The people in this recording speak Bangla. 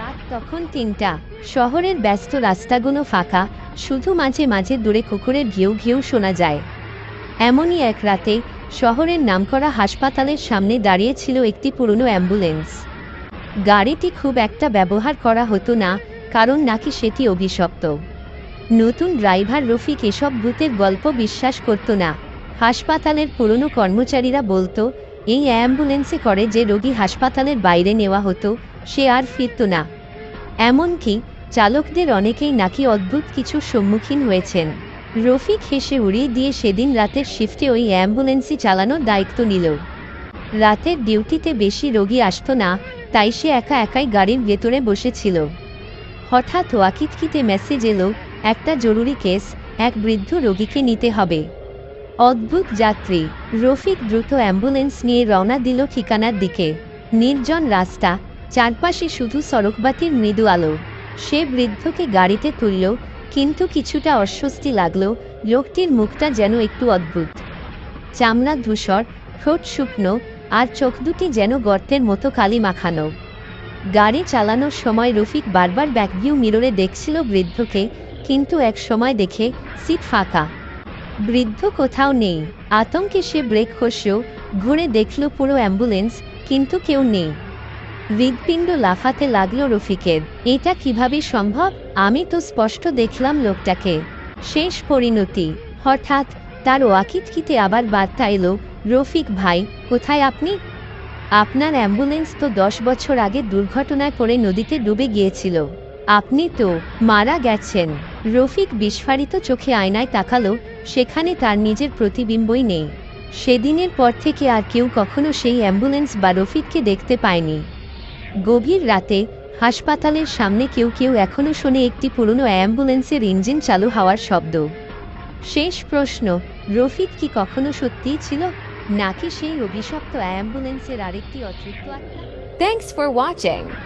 রাত তখন তিনটা। শহরের ব্যস্ত রাস্তাগুলো ফাঁকা, শুধু মাঝে মাঝে দূরে কুকুরের ঘেউ ঘেউ শোনা যায়। এমনই এক রাতে শহরের নামকরা হাসপাতালের সামনে দাঁড়িয়েছিল একটি পুরনো অ্যাম্বুলেন্স। গাড়িটি খুব একটা ব্যবহার করা হতো না, কারণ নাকি সেটি অভিশপ্ত। নতুন ড্রাইভার রফিক এসব ভূতের গল্প বিশ্বাস করত না। হাসপাতালের পুরনো কর্মচারীরা বলতো, এই অ্যাম্বুলেন্সে করে যে রোগী হাসপাতালের বাইরে নেওয়া হতো সে আর ফিরত না। এমনকি চালকদের অনেকেই নাকি অদ্ভুত কিছুর সম্মুখীন হয়েছেন। রফিক হেসে উড়িয়ে দিয়ে সেদিন রাতের শিফটে ওই অ্যাম্বুলেন্সই চালানোর দায়িত্ব নিল। রাতের ডিউটিতে বেশি রোগী আসতো না, তাই সে একা একাই গাড়ির ভেতরে বসেছিল। হঠাৎ ওয়াকিটকিতে মেসেজ এলো, একটা জরুরি কেস এক বৃদ্ধ রোগীকে নিতে হবে। অদ্ভুত যাত্রী, রফিক দ্রুত অ্যাম্বুলেন্স নিয়ে রওনা দিল ঠিকানার দিকে। নির্জন রাস্তা চারপাশে শুধু সড়কবাতির মৃদু আলো। সে বৃদ্ধকে গাড়িতে তুলল, কিন্তু কিছুটা অস্বস্তি লাগল, লোকটির মুখটা যেন একটু অদ্ভুত। চামড়া ধূসর, ঠোঁট শুকনো, আর চোখ দুটি যেন গর্তের মতো কালি মাখানো। গাড়ি চালানোর সময় রফিক বারবার ব্যাকভিউ মিররে দেখছিল বৃদ্ধকে, কিন্তু এক সময় দেখে সিট ফাঁকা। বৃদ্ধ কোথাও নেই। আতঙ্কে সে ব্রেক কষেও ঘুরে দেখল পুরো অ্যাম্বুলেন্স, কিন্তু কেউ নেই। হৃদপিণ্ড লাফাতে লাগল রফিকের। এটা কীভাবে সম্ভব? আমি তো স্পষ্ট দেখলাম লোকটাকে। শেষ পরিণতি। হঠাৎ তার ওয়াকিটকিতে আবার বার্তা এলো, রফিক ভাই, কোথায় আপনি? আপনার অ্যাম্বুলেন্স তো দশ বছর আগে দুর্ঘটনায় পড়ে নদীতে ডুবে গিয়েছিল। আপনি তো মারা গেছেন। রফিক বিস্ফারিত চোখে আয়নায় তাকালো, সেখানে তার নিজের প্রতিবিম্বই নেই। সেদিনের পর থেকে আর কেউ কখনো সেই অ্যাম্বুলেন্স বা রফিককে দেখতে পায়নি। গভীর রাতে হাসপাতালের সামনে কেউ কেউ এখনও শোনে একটি পুরনো অ্যাম্বুলেন্সের ইঞ্জিন চালু হওয়ার শব্দ। শেষ প্রশ্ন, রফিক কি কখনো সত্যিই ছিল? নাকি সেই অভিশপ্ত অ্যাম্বুলেন্সের আরেকটি অতৃপ্ত আত্মা? Thanks for watching.